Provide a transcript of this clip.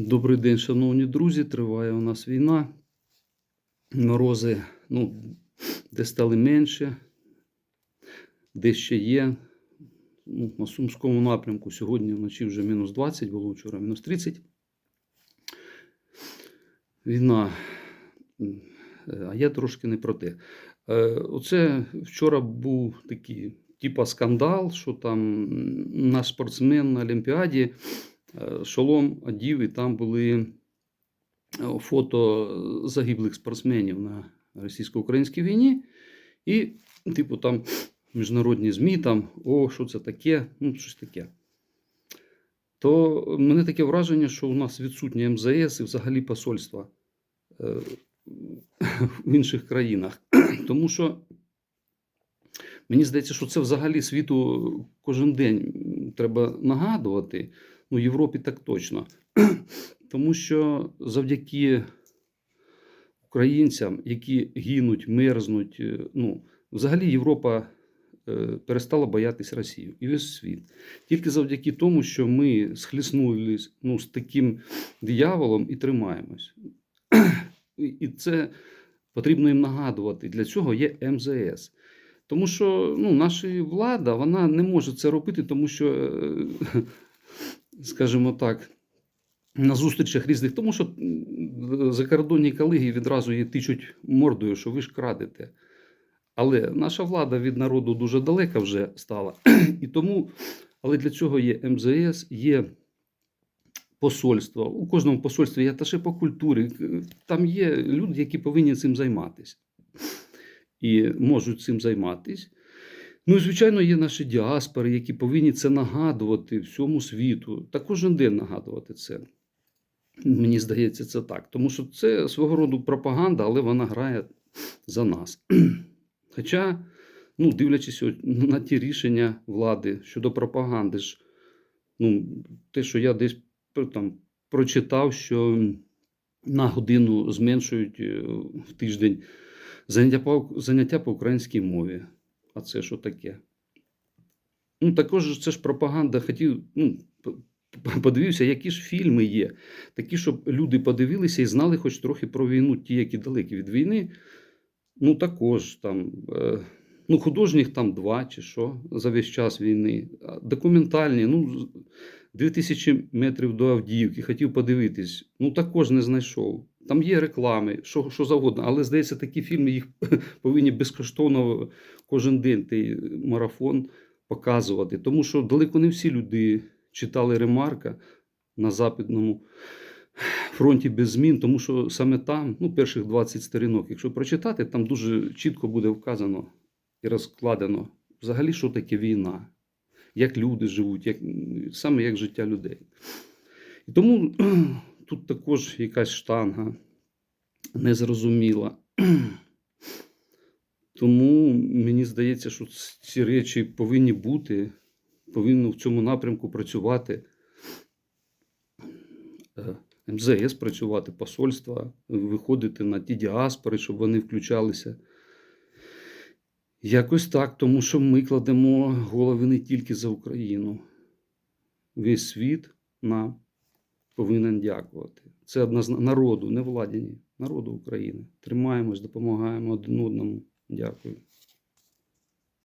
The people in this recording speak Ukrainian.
Добрий день, шановні друзі. Триває у нас війна. Морози ну, де стали менше, де ще є. Ну, на Сумському напрямку сьогодні вночі вже мінус 20, було вчора мінус 30. Війна. А я трошки не про те. Е, Оце вчора був такий, типа скандал, що там наш спортсмен на Олімпіаді шолом одів, і там були е, фото загиблих спортсменів на російсько-українській війні. І, типу, там міжнародні ЗМІ, там, о, що це таке, ну, щось таке. То мене таке враження, що у нас відсутнє МЗС і взагалі посольства е, в інших країнах. Тому що мені здається, що це взагалі світу кожен день треба нагадувати. Ну, Європі так точно. Тому що завдяки українцям, які гинуть, мерзнуть, е, ну, взагалі Європа е, перестала боятись Росію і весь світ. Тільки завдяки тому, що ми схліснулись ну, з таким дияволом і тримаємось. І- це потрібно їм нагадувати. Для цього є МЗС. Тому що ну, наша влада вона не може це робити, тому що, е, скажімо так, на зустрічах різних, тому що закордонні колеги відразу її тичуть мордою, що ви ж крадете. Але наша влада від народу дуже далека вже стала. І тому, але для цього є МЗС, є посольство. У кожному посольстві є аташе по культурі. Там є люди, які повинні цим займатися. І можуть цим займатися. Ну і, звичайно, є наші діаспори, які повинні це нагадувати всьому світу, та кожен день нагадувати це. Мені здається, це так. Тому що це свого роду пропаганда, але вона грає за нас. Хоча, ну, дивлячись на ті рішення влади щодо пропаганди, ж, ну, те, що я десь там, прочитав, що на годину зменшують е, в тиждень заняття по, заняття по українській мові. А це що таке? Ну, також це ж пропаганда. Хотів, ну, подивився, які ж фільми є. Такі, щоб люди подивилися і знали хоч трохи про війну, ті, які далекі від війни. Ну, також там. Е, ну, художніх там два чи що за весь час війни. Документальні, ну, 2000 метрів до Авдіївки, хотів подивитись. Ну, також не знайшов. Там є реклами, що, що завгодно. Але, здається, такі фільми їх повинні безкоштовно кожен день той марафон показувати. Тому що далеко не всі люди читали ремарка на Западному фронті без змін, тому що саме там, ну, перших 20 сторінок, якщо прочитати, там дуже чітко буде вказано і розкладено взагалі, що таке війна, як люди живуть, як, саме як життя людей. І тому тут також якась штанга незрозуміла. Тому мені здається, що ці речі повинні бути, повинно в цьому напрямку працювати. е, МЗС працювати, посольства, виходити на ті діаспори, щоб вони включалися. Якось так, тому що ми кладемо голови не тільки за Україну. Весь світ нам повинен дякувати. Це однозначно народу, не владі, народу України. Тримаємось, допомагаємо один одному. Дякую.